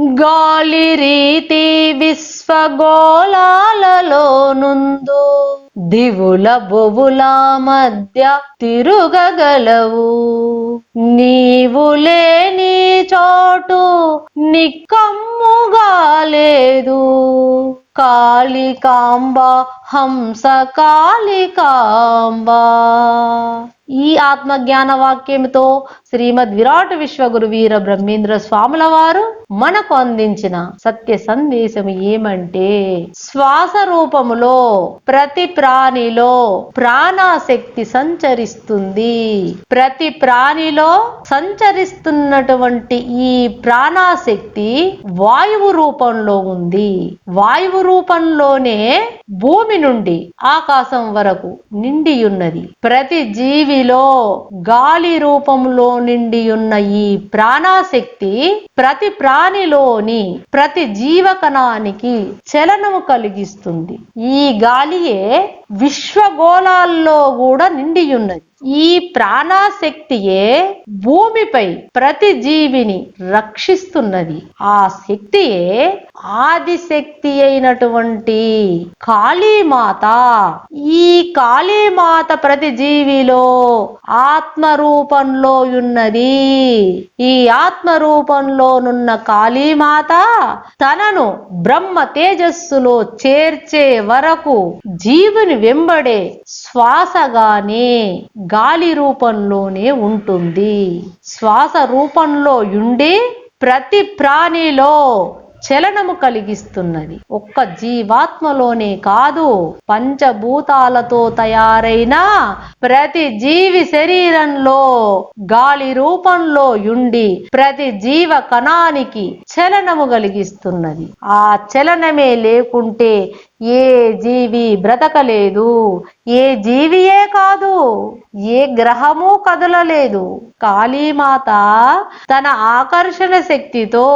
గాలి రీతి విశ్వగోళాలలోనుందు దివుల బొవుల మధ్య తిరుగగలవు. నీవు లేని చోటు నిక్కమ్ముగా లేదు. కాళికాంబ హంస కాళికాంబ. ఈ ఆత్మజ్ఞాన వాక్యంతో శ్రీమద్ విరాట్ విశ్వగురు వీర బ్రహ్మేంద్ర స్వాముల వారు మనకు అందించిన సత్య సందేశం ఏమంటే శ్వాస రూపములో ప్రతి ప్రాణిలో ప్రాణాశక్తి సంచరిస్తుంది. ప్రతి ప్రాణిలో సంచరిస్తున్నటువంటి ఈ ప్రాణాశక్తి వాయువు రూపంలో ఉంది. వాయువు రూపంలోనే భూమి నుండి ఆకాశం వరకు నిండి ఉన్నది ప్రతి జీవిలో గాలి రూపంలో నిండి ఉన్న ఈ ప్రాణాశక్తి ప్రతి ప్రాణిలోని ప్రతి జీవకణానికి చలనము కలిగిస్తుంది. ఈ గాలియే విశ్వగోళాల్లో కూడా నిండి ఉన్నది ఈ ప్రాణాశక్తియే భూమిపై ప్రతి జీవిని రక్షిస్తున్నది. ఆ శక్తియే ఆదిశక్తి అయినటువంటి కాళీమాత. ఈ కాళీమాత ప్రతి జీవిలో ఆత్మ రూపంలో ఉన్నది. ఈ ఆత్మ రూపంలోనున్న కాళీమాత తనను బ్రహ్మ తేజస్సులో చేర్చే వరకు జీవుని వెంబడే శ్వాసగానే గాలి రూపంలోనే ఉంటుంది. శ్వాస రూపంలో ఉండి ప్రతి ప్రాణిలో చలనము కలిగిస్తున్నది. ఒక్క జీవాత్మలోనే కాదు పంచభూతాలతో తయారైన ప్రతి జీవి శరీరంలో గాలి రూపంలో ఉండి ప్రతి జీవ కణానికి చలనము కలిగిస్తున్నది. ఆ చలనమే లేకుంటే ఏ జీవి బ్రతకలేదు ఏ జీవియే కాదు ఏ గ్రహము కదలలేదు. కాళీమాత తన ఆకర్షణ శక్తితో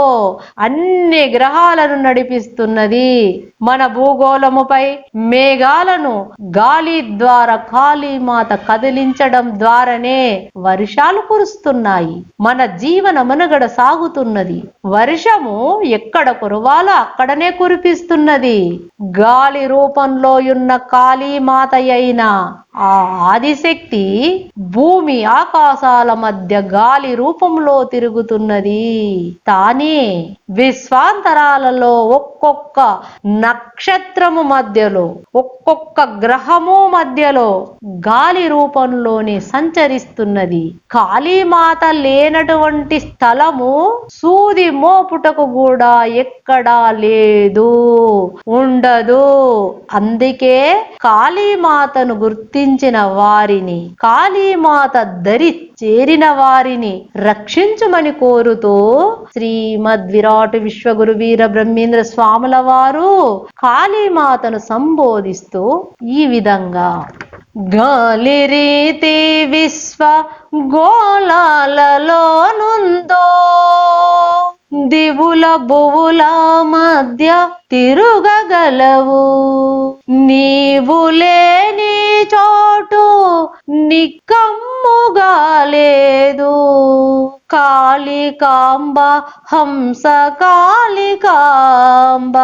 అన్ని గ్రహాలను నడిపిస్తున్నది మన భూగోళముపై. మేఘాలను గాలి ద్వారా కాళీమాత కదిలించడం ద్వారానే వర్షాలు కురుస్తున్నాయి. మన జీవన మనుగడ సాగుతున్నది. వర్షము ఎక్కడ కురవాలో అక్కడనే కురిపిస్తున్నది. గాలి రూపంలో ఉన్న కాళీమాత అయిన ఆ ఆదిశక్తి భూమి ఆకాశాల మధ్య గాలి రూపంలో తిరుగుతున్నది. తానే విశ్వాంతరాలలో ఒక్కొక్క నక్షత్రము మధ్యలో ఒక్కొక్క గ్రహము మధ్యలో గాలి రూపంలోనే సంచరిస్తున్నది. కాళీమాత లేనటువంటి స్థలము సూది మోపుటకు కూడా ఎక్కడా లేదు. ఉండదు. అందుకే కాళీమాతను గుర్తించిన వారిని కాళీమాత దరి చేరిన వారిని రక్షించుమని కోరుతూ శ్రీమద్ విరాట్ విశ్వగురు వీర బ్రహ్మేంద్ర స్వాముల వారు కాళీమాతను సంబోధిస్తూ ఈ విధంగా. గాలి రీతి విశ్వ గోళాలలోనుందో దివుల బువుల మధ్య తిరుగగలవు. నీవు లేని చోటు నిక్కమ్ముగా లేదు. కాళికాంబ హంస కాళికాంబ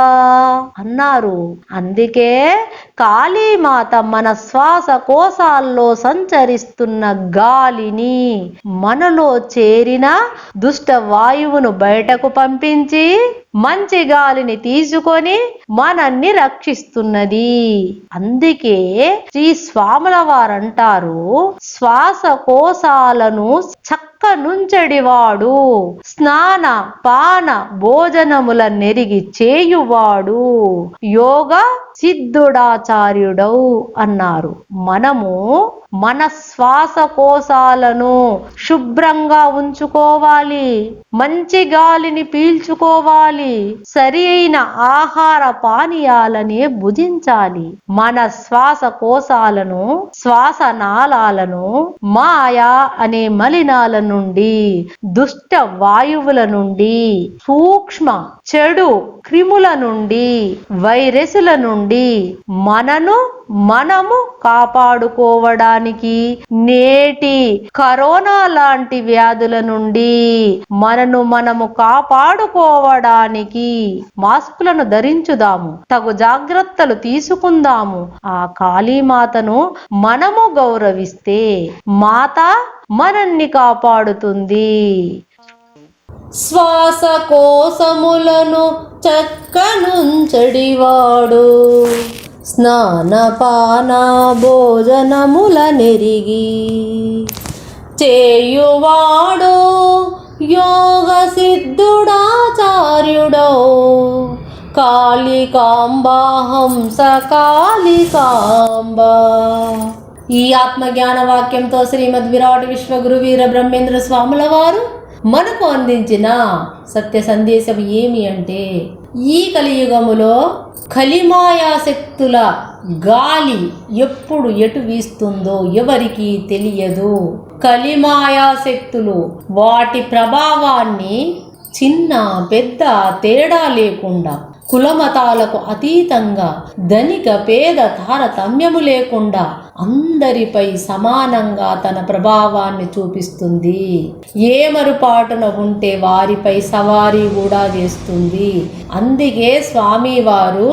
అన్నారు. అందుకే కాళీమాత మన శ్వాస కోశాల్లో సంచరిస్తున్న గాలిని మనలో చేరిన దుష్ట వాయువును బయటకు పంపించి మంచి గాలిని తీసుకొని మనల్ని రక్షిస్తున్నది. అందుకే శ్రీ స్వాముల వారంటారు శ్వాస కోశాలను చక్క నుంచడివాడు స్నాన పాన భోజనముల నెరిగి చేయువాడు. యోగ సిద్ధుడాచార్యుడవు అన్నారు. మనము మన శ్వాస కోశాలను శుభ్రంగా ఉంచుకోవాలి. మంచి గాలిని పీల్చుకోవాలి. సరి అయిన ఆహార పానీయాలనే భుజించాలి. మన శ్వాస కోశాలను శ్వాస నాళాలను మాయా అనే మలినాలను నుండి దుష్ట వాయువుల నుండి సూక్ష్మ చెడు క్రిముల నుండి వైరస్ల నుండి మనను మనము కాపాడుకోవడానికి నేటి కరోనా లాంటి వ్యాధుల నుండి మనను మనము కాపాడుకోవడానికి మాస్కులను ధరించుదాము తగు జాగ్రత్తలు తీసుకుందాము. ఆ కాళీమాతను మనము గౌరవిస్తే మాత మనల్ని కాపాడుతుంది. శ్వాసకోశములను చక్కనుంచడివాడు. స్నానపాన భోజనముల నెరిగి చేయువాడు. యోగ సిద్ధుడాచార్యుడో కాళికాంబ హంస కాళికాంబ. ఈ ఆత్మజ్ఞాన వాక్యంతో శ్రీమద్ విరాట్ విశ్వగురు వీర బ్రహ్మేంద్ర స్వాముల వారు మనకు అందించిన సత్య సందేశం ఏమి అంటే ఈ కలియుగములో కలిమాయాశక్తుల గాలి ఎప్పుడు ఎటు వీస్తుందో ఎవరికి తెలియదు. కలిమాయాశక్తులు వాటి ప్రభావాన్ని చిన్న పెద్ద తేడా లేకుండా కులమతాలకు అతీతంగా ధనిక పేద తారతమ్యము లేకుండా అందరిపై సమానంగా తన ప్రభావాన్ని చూపిస్తుంది. ఏ మరుపాటున ఉంటే వారిపై సవారీ కూడా చేస్తుంది అందుకే స్వామివారు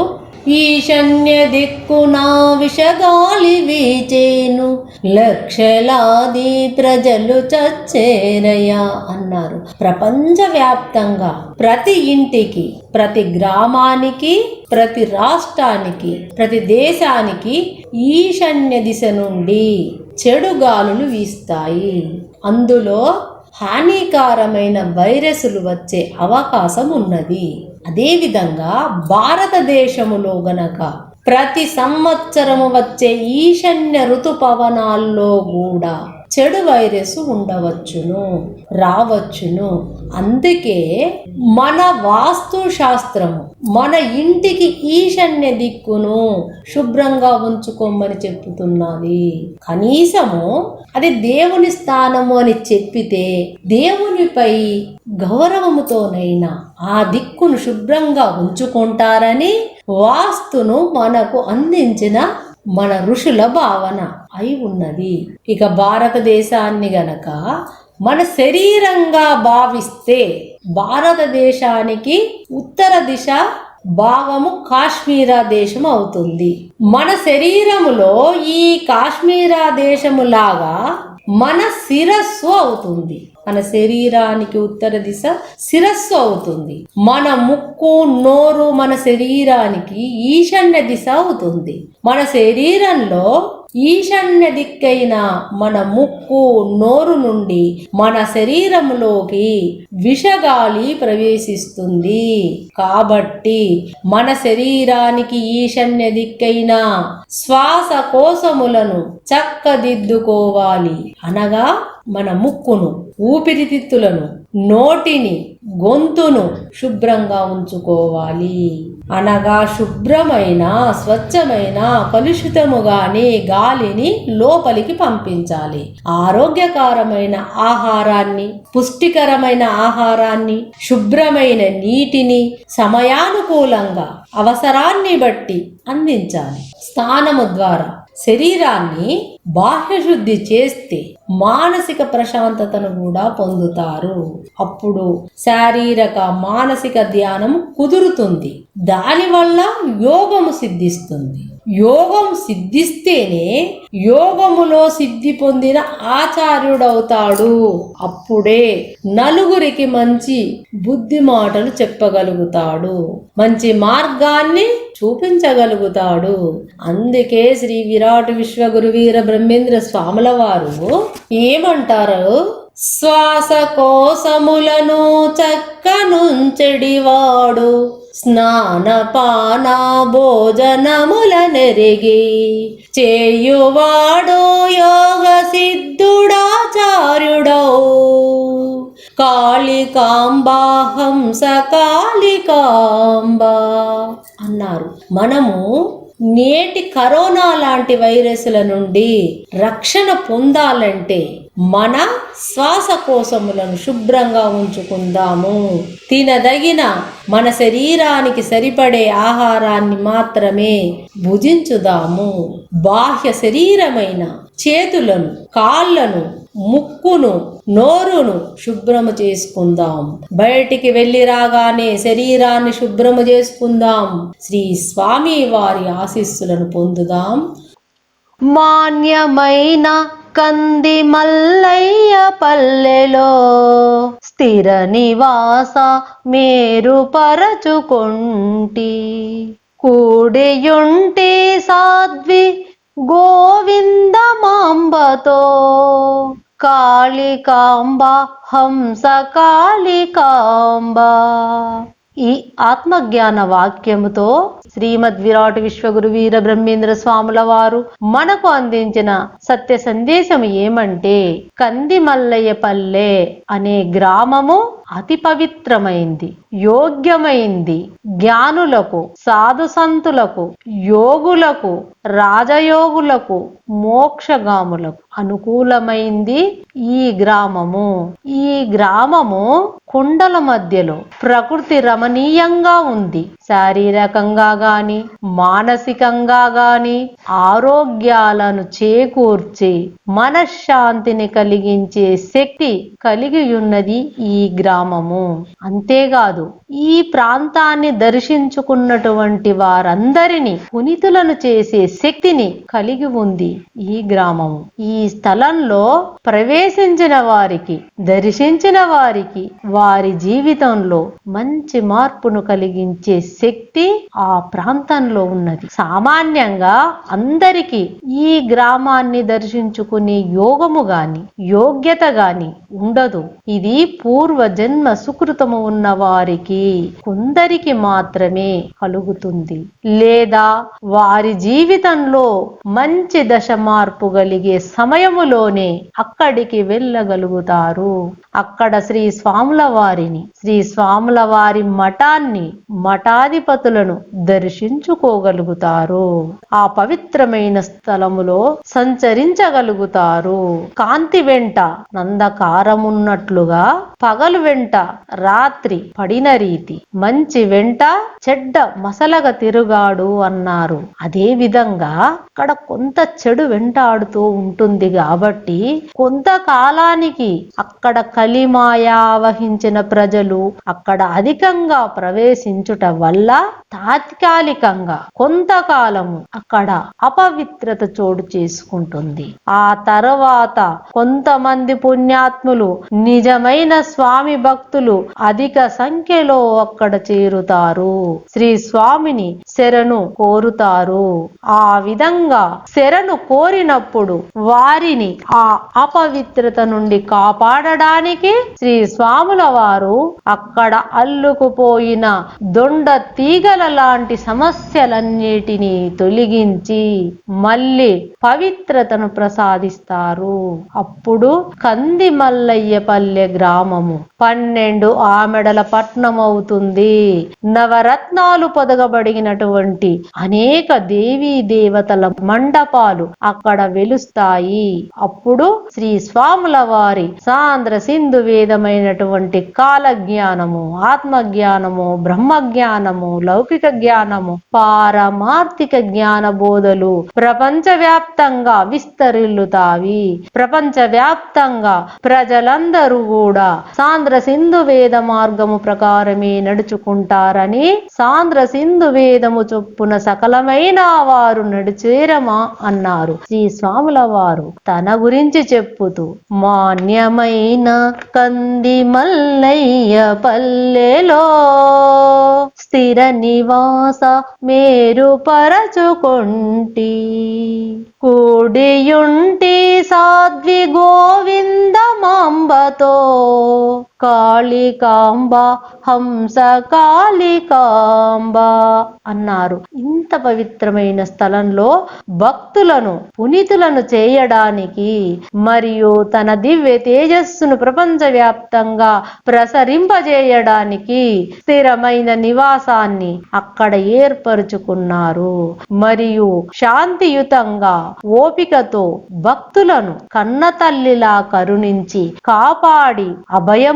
ఈశాన్య దిక్కున విషగాలి వీచేను. లక్షలాది ప్రజలు చచ్చేరయ్యా అన్నారు. ప్రపంచవ్యాప్తంగా ప్రతి ఇంటికి ప్రతి గ్రామానికి ప్రతి రాష్ట్రానికి ప్రతి దేశానికి ఈశాన్య దిశ నుండి చెడు గాలులు వీస్తాయి. అందులో హానికరమైన వైరస్లు వచ్చే అవకాశం ఉన్నది. అదేవిధంగా భారతదేశములో గనక ప్రతి సంవత్సరము వచ్చే ఈశాన్య ఋతుపవనాల్లో కూడా చెడు వైరస్ ఉండవచ్చును రావచ్చును. అందుకే మన వాస్తు శాస్త్రము మన ఇంటికి ఈశాన్య దిక్కును శుభ్రంగా ఉంచుకోమని చెప్తున్నది. కనీసము అది దేవుని స్థానము అని చెప్పితే దేవునిపై గౌరవముతోనైనా ఆ దిక్కును శుభ్రంగా ఉంచుకుంటారని వాస్తును మనకు అందించిన మన ఋషుల భావన అయి ఉన్నది. ఇక భారతదేశాన్ని గనక మన శరీరంగా భావిస్తే భారతదేశానికి ఉత్తర దిశ భాగము కాశ్మీరా దేశం అవుతుంది. మన శరీరములో ఈ కాశ్మీరా దేశము లాగా మన శిరస్సు అవుతుంది. మన శరీరానికి ఉత్తర దిశ శిరస్సు అవుతుంది. మన ముక్కు నోరు మన శరీరానికి ఈశాన్య దిశ అవుతుంది. మన శరీరంలో ఈశాన్య దిక్కైన మన ముక్కు నోరు నుండి మన శరీరంలోకి విషగాలి ప్రవేశిస్తుంది. కాబట్టి మన శరీరానికి ఈశాన్య దిక్కైన శ్వాస కోశములను చక్కదిద్దుకోవాలి. అనగా మన ముక్కును ఊపిరితిత్తులను నోటిని గొంతును శుభ్రంగా ఉంచుకోవాలి. అనగా శుభ్రమైన స్వచ్ఛమైన కలుషితము గాని గాలిని లోపలికి పంపించాలి. ఆరోగ్యకరమైన ఆహారాన్ని పుష్టికరమైన ఆహారాన్ని శుభ్రమైన నీటిని సమయానుకూలంగా అవసరాన్ని బట్టి అందించాలి. స్థానము ద్వారా శరీరాన్ని బాహ్యశుద్ధి చేస్తే మానసిక ప్రశాంతతను కూడా పొందుతారు. అప్పుడు శారీరక మానసిక ధ్యానం కుదురుతుంది. దానివల్ల యోగము సిద్ధిస్తుంది. యోగం సిద్ధిస్తేనే యోగములో సిద్ధి పొందిన ఆచార్యుడవుతాడు. అప్పుడే నలుగురికి మంచి బుద్ధి మాటలు చెప్పగలుగుతాడు. మంచి మార్గాన్ని చూపించగలుగుతాడు. అందుకే శ్రీ విరాట్ విశ్వగురు వీర బ్రహ్మేంద్ర స్వాముల వారు ఏమంటారు? శ్వాసకోశములను చక్కనుంచెడివాడు. స్నానపాన భోజనముల నెరిగి చేయువాడు యోగ సిద్ధుడాచార్యుడౌ కాళికాంబా హంస కాళికాంబ అన్నారు. మనము నేటి కరోనా లాంటి వైరస్ల నుండి రక్షణ పొందాలంటే మన శ్వాసకోశములను శుభ్రంగా ఉంచుకుందాము. తినదగిన మన శరీరానికి సరిపడే ఆహారాన్ని మాత్రమే భుజించుదాము. బాహ్య శరీరమైన చేతులను కాళ్ళను ముక్కును నోరును శుభ్రము చేసుకుందాం. బయటికి వెళ్ళి రాగానే శరీరాన్ని శుభ్రము చేసుకుందాం. శ్రీ స్వామి వారి ఆశీస్సులను పొందుదాం. మాన్యమైన కంది మల్లయ్య పల్లెలో స్థిర నివాస మేరు పరచుకొంటి కూడియుంటి సాధ్వి గోవిందమాంబతో కాళికాంబ హంస కాళికాంబ. ఈ ఆత్మజ్ఞాన వాక్యముతో శ్రీమద్ విరాట్ విశ్వగురు వీర బ్రహ్మేంద్ర స్వాముల వారు మనకు అందించిన సత్య సందేశం ఏమంటే కంది పల్లె అనే గ్రామము అతి పవిత్రమైంది యోగ్యమైంది. జ్ఞానులకు సాధు సంతులకు యోగులకు రాజయోగులకు మోక్షగాములకు అనుకూలమైంది ఈ గ్రామము. ఈ గ్రామము కొండల మధ్యలో ప్రకృతి రమణీయంగా ఉంది. శారీరకంగా గాని మానసికంగా గాని ఆరోగ్యాలను చేకూర్చి మనశ్శాంతిని కలిగించే శక్తి కలిగి ఉన్నది ఈ గ్రామము. అంతేకాదు ఈ ప్రాంతాన్ని దర్శించుకున్నటువంటి వారందరినీ పునితులను చేసే శక్తిని కలిగి ఉంది ఈ గ్రామము. ఈ స్థలంలో ప్రవేశించిన వారికి దర్శించిన వారికి వారి జీవితంలో మంచి మార్పును కలిగించే శక్తి ఆ ప్రాంతంలో ఉన్నది. సామాన్యంగా అందరికీ ఈ గ్రామాన్ని దర్శించుకునే యోగము గాని యోగ్యత గాని ఉండదు. ఇది పూర్వ జన్మ సుకృతము ఉన్న వారికి కొందరికి మాత్రమే కలుగుతుంది. లేదా వారి జీవితంలో మంచి దశ మార్పు కలిగే సమయములోనే అక్కడికి వెళ్ళగలుగుతారు. అక్కడ శ్రీ స్వాముల వారిని శ్రీ స్వాముల వారి మఠాన్ని మఠాధిపతులను దర్శించుకోగలుగుతారు. ఆ పవిత్రమైన స్థలములో సంచరించగలుగుతారు. కాంతి వెంట నందకారమున్నట్లుగా పగలు వెంట రాత్రి పడిన రీతి మంచి వెంట చెడ్డ మసలగ తిరుగాడు అన్నారు. అదే విధంగా అక్కడ కొంత చెడు వెంటాడుతూ ఉంటుంది. కాబట్టి కొంతకాలానికి అక్కడ కలిమాయా వహించిన ప్రజలు అక్కడ అధికంగా ప్రవేశించుట వల్ల తాత్కాలికంగా కొంతకాలము అక్కడ అపవిత్రత చోటు చేసుకుంటుంది. ఆ తర్వాత కొంతమంది పుణ్యాత్ములు నిజమైన స్వామి భక్తులు అధిక సంఖ్యలో అక్కడ చేరుతారు. శ్రీ స్వామిని శరణు కోరుతారు. ఆ విధంగా శరణు కోరినప్పుడు వారిని ఆ అపవిత్రత నుండి కాపాడడానికి శ్రీ స్వాముల వారు అక్కడ అల్లుకుపోయిన దొండ తీగల లాంటి సమస్యలన్నిటినీ తొలగించి మళ్ళీ పవిత్రతను ప్రసాదిస్తారు. అప్పుడు కంది మల్లయ్యపల్లె గ్రామము పన్నెండు ఆమెడల పట్నం అవుతుంది నవరత్నాలు పొదగబడినటువంటి అనేక దేవీ దేవతల మండపాలు అక్కడ వెలుస్తాయి. అప్పుడు శ్రీ స్వాముల వారి సాంద్ర సింధు వేదమైనటువంటి కాల జ్ఞానము ఆత్మ జ్ఞానము బ్రహ్మ జ్ఞానము లౌకిక జ్ఞానము పారమార్థిక జ్ఞాన బోధలు ప్రపంచ వ్యాప్తంగా విస్తరిల్లుతావి ప్రపంచ వ్యాప్తంగా ప్రజలందరూ కూడా సాంద్ర సింధు వేద మార్గము ప్రకారమే నడుచుకుంటారని సాంద్ర సింధు వేదము చొప్పున సకలమైన వారు నడిచేరమా అన్నారు శ్రీ స్వాముల వారు. తన గురించి చెప్పుతూ మాన్యమైన కంది మల్లయ్య పల్లెలో స్థిర నివాస మేరు పరచుకొంటి కూడియుంటి సాధ్వి గోవిందమాంబతో కాళికాంబ హంస కాళికాంబ అన్నారు. ఇంత పవిత్రమైన స్థలంలో భక్తులను పునీతులను చేయడానికి మరియు తన దివ్య తేజస్సును ప్రపంచవ్యాప్తంగా ప్రసరింపజేయడానికి స్థిరమైన నివాసాన్ని అక్కడ ఏర్పరుచుకున్నారు. మరియు శాంతియుతంగా ఓపికతో భక్తులను కన్న తల్లిలా కరుణించి కాపాడి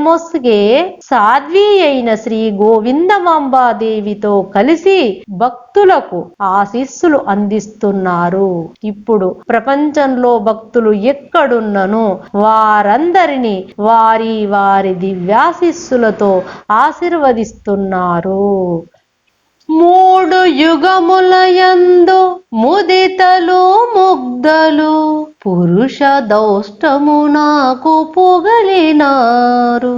అభయమొస్గే సాధ్వి అయిన శ్రీ గోవిందమాంబాదేవితో కలిసి భక్తులకు ఆశీస్సులు అందిస్తున్నారు. ఇప్పుడు ప్రపంచంలో భక్తులు ఎక్కడున్నను వారందరినీ వారి వారి దివ్యాశిస్సులతో ఆశీర్వదిస్తున్నారు. మూడు యుగములయందు ముదితలు ముగ్ధలు పురుష దౌష్టము నాకు పొగలినారు.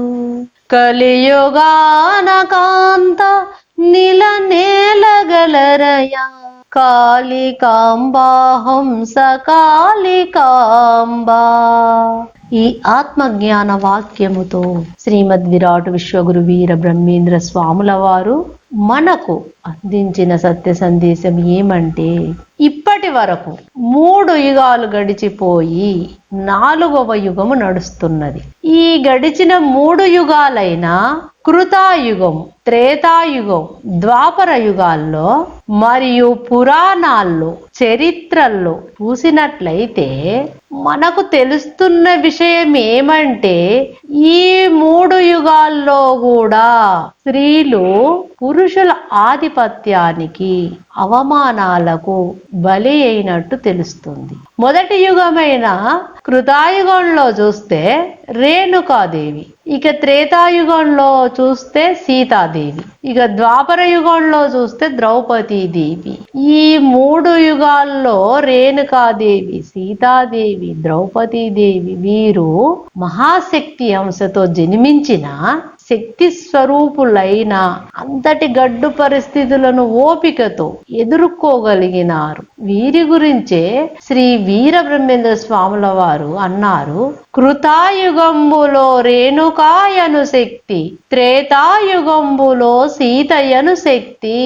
కలియుగాన కాంత నిల నేలగలరయ కాళికాంబా హంస కాళికాంబా. ఈ ఆత్మజ్ఞాన వాక్యముతో శ్రీమద్ విరాట్ విశ్వగురు వీర బ్రహ్మేంద్ర స్వాముల వారు మనకు అందించిన సత్య సందేశం ఏమంటే ఇప్పటి వరకు మూడు యుగాలు గడిచిపోయి నాలుగవ యుగము నడుస్తున్నది. ఈ గడిచిన మూడు యుగాలైన కృతాయుగం త్రేతాయుగం ద్వాపర యుగాల్లో మరియు పురాణాల్లో చరిత్రల్లో చూసినట్లయితే మనకు తెలుస్తున్న విషయం ఏమంటే ఈ మూడు యుగాల్లో కూడా స్త్రీలు పురుషుల ఆధిపత్యానికి అవమానాలకు బలి అయినట్టు తెలుస్తుంది. మొదటి యుగమైన కృతాయుగంలో చూస్తే రేణుకాదేవి ఇక త్రేతాయుగంలో చూస్తే సీతాదేవి. ఇక ద్వాపర యుగంలో చూస్తే ద్రౌపదీదేవి ఈ మూడు యుగాల్లో రేణుకాదేవి సీతాదేవి ద్రౌపదీదేవి వీరు మహాశక్తి అంశతో జన్మించిన శక్తి స్వరూపులైన అంతటి గడ్డు పరిస్థితులను ఓపికతో ఎదుర్కోగలిగినారు. వీరి గురించే శ్రీ వీర బ్రహ్మేంద్ర స్వాముల వారు అన్నారు కృతాయుగంబులో రేణుకాయను శక్తి త్రేతాయుగంబులో సీతయ్యను శక్తి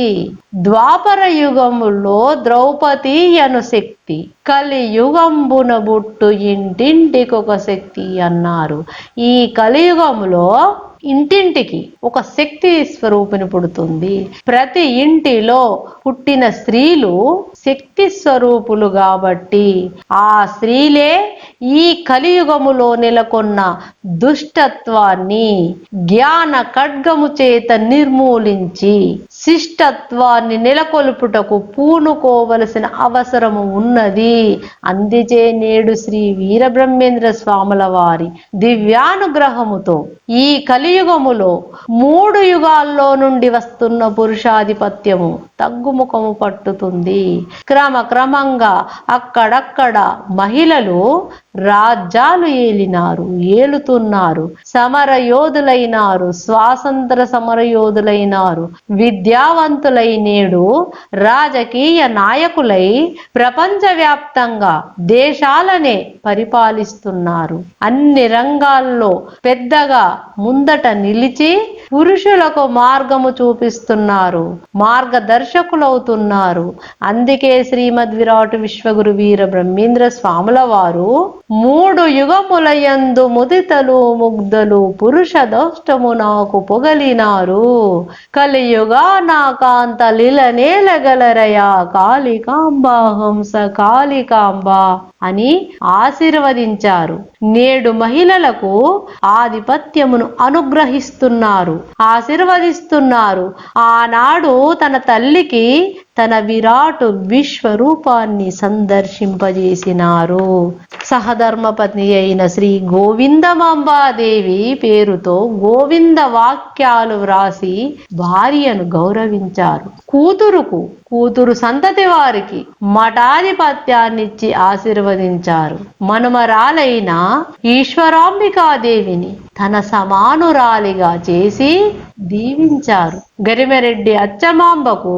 ద్వాపర యుగములో ద్రౌపదీయను శక్తి కలియుగంబున బుట్టు ఇంటింటికొక శక్తి అన్నారు. ఈ కలియుగంలో ఇంటింటికి ఒక శక్తి స్వరూపిణి పుడుతుంది. ప్రతి ఇంటిలో పుట్టిన స్త్రీలు శక్తి స్వరూపులు కాబట్టి ఆ స్త్రీలే ఈ కలియుగములో నెలకొన్న దుష్టత్వాన్ని జ్ఞాన ఖడ్గము చేత నిర్మూలించి శిష్టత్వాన్ని నెలకొల్పుటకు పూనుకోవలసిన అవసరము ఉన్నది. అందుచే నేడు శ్రీ వీరబ్రహ్మేంద్ర స్వాముల వారి దివ్యానుగ్రహముతో ఈ కలియుగములో మూడు యుగాల్లో నుండి వస్తున్న పురుషాధిపత్యము తగ్గుముఖము పట్టుతుంది. క్రమ క్రమంగా అక్కడక్కడ మహిళలు రాజ్యాలు ఏలినారు ఏలుతున్నారు సమర యోధులైనారు స్వాతంత్ర సమర యోధులైనారు దయావంతులై నేడు రాజకీయ నాయకులై ప్రపంచవ్యాప్తంగా దేశాలనే పరిపాలిస్తున్నారు. అన్ని రంగాల్లో పెద్దగా ముందట నిలిచి పురుషులకు మార్గము చూపిస్తున్నారు. మార్గదర్శకులవుతున్నారు. అందుకే శ్రీమద్ విరాట్ విశ్వగురు వీర బ్రహ్మేంద్ర స్వాముల వారు మూడు యుగములయందు ముదితలు ముగ్ధలు పురుష దోష్టము నాకు పొగలినారు. కలియుగా నాకాంత కాంత నేలగలరయా హంస కాళికాంబ అని ఆశీర్వదించారు. నేడు మహిళలకు ఆధిపత్యమును అనుగ్రహిస్తున్నారు ఆశీర్వదిస్తున్నారు. ఆనాడు తన తల్లికి తన విరాటు విశ్వరూపాన్ని సందర్శింపజేసినారు. సహధర్మపత్ని అయిన శ్రీ గోవిందమాంబాదేవి పేరుతో గోవింద వాక్యాలు వ్రాసి భార్యను గౌరవించారు. కూతురుకు కూతురు సంతతి వారికి మఠాధిపత్యాన్నిచ్చి ఆశీర్వదించారు. మనుమరాలైన ఈశ్వరాంబికాదేవిని తన సమానురాలిగా చేసి దీవించారు. గరిమెరెడ్డి అచ్చమాంబకు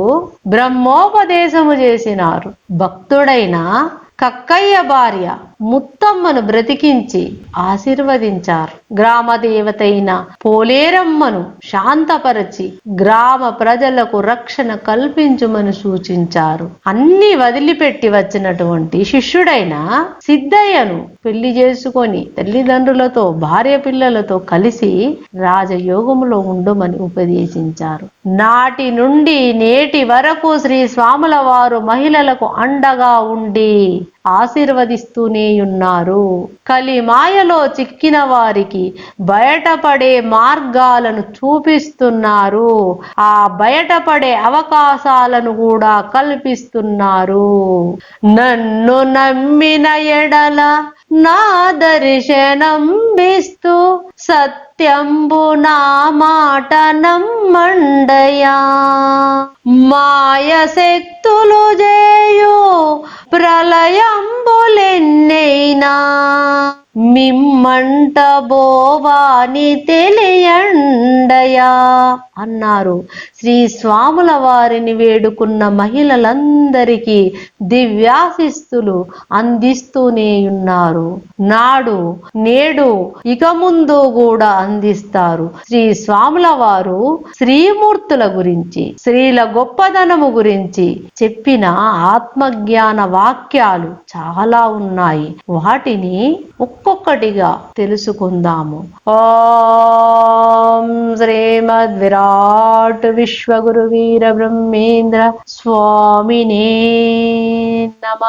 బ్రహ్మోపదేశము చేసినారు. భక్తుడైన కక్కయ్య భార్య ముత్తమ్మను బ్రతికించి ఆశీర్వదించారు. గ్రామ దేవతైన పోలేరమ్మను శాంతపరచి గ్రామ ప్రజలకు రక్షణ కల్పించుమని సూచించారు. అన్ని వదిలిపెట్టి వచ్చినటువంటి శిష్యుడైన సిద్ధయ్యను పెళ్ళి చేసుకొని తల్లిదండ్రులతో భార్య పిల్లలతో కలిసి రాజయోగములో ఉండమని ఉపదేశించారు. నాటి నుండి నేటి వరకు శ్రీ స్వాముల వారు మహిళలకు అండగా ఉండి ఆశీర్వదిస్తూనే ఉన్నారు కలిమాయలో చిక్కిన వారికి బయటపడే మార్గాలను చూపిస్తున్నారు. ఆ బయటపడే అవకాశాలను కూడా కల్పిస్తున్నారు. నన్ను నమ్మిన ఎడల నా దర్శనంబిస్తూ సత్యంబు నా మాట నమ్మండయా. మాయ శక్తులు చేయు ప్రళయంబులెన్నైనా మిమ్మంట బోవాని తెలియండయా అన్నారు. శ్రీ స్వాముల వారిని వేడుకున్న మహిళలందరికీ దివ్యాశిస్తులు అందిస్తూనే ఉన్నారు. నాడు నేడు ఇక ముందు కూడా అందిస్తారు. శ్రీ స్వాముల వారు శ్రీమూర్తుల గురించి స్త్రీల గొప్పదనము గురించి చెప్పిన ఆత్మజ్ఞాన వాక్యాలు చాలా ఉన్నాయి. వాటిని ఒక్కొక్కటిగా తెలుసుకుందాము. ఓం శ్రీమద్ విరాట్ విశ్వగురు వీర బ్రహ్మేంద్ర స్వామినే నమ.